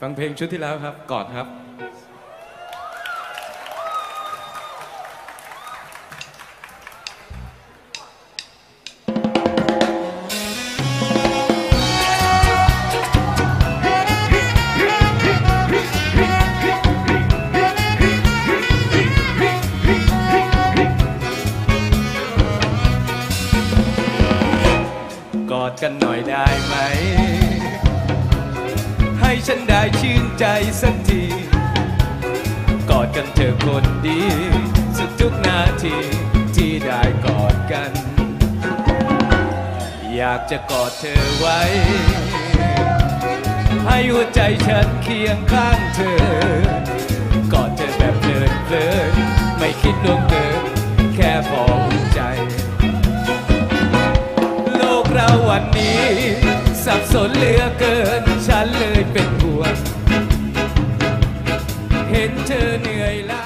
ฟังเพลงชุดที่แล้วครับ กอดครับ กอดกันหน่อยได้ไหม ฉันได้ชื่นใจสักที กอดกันเธอคนดี สุดทุกนาทีที่ได้กอดกัน อยากจะกอดเธอไว้ ให้หัวใจฉันเคียงข้างเธอ กอดเธอแบบเพลินเพลินไม่คิดล่วงเกินแค่พออุ่นใจ โลกเราวันนี้ สับสนเหลือเกิน ฉันเลยเป็นห่วง เห็นเธอเหนื่อยล้า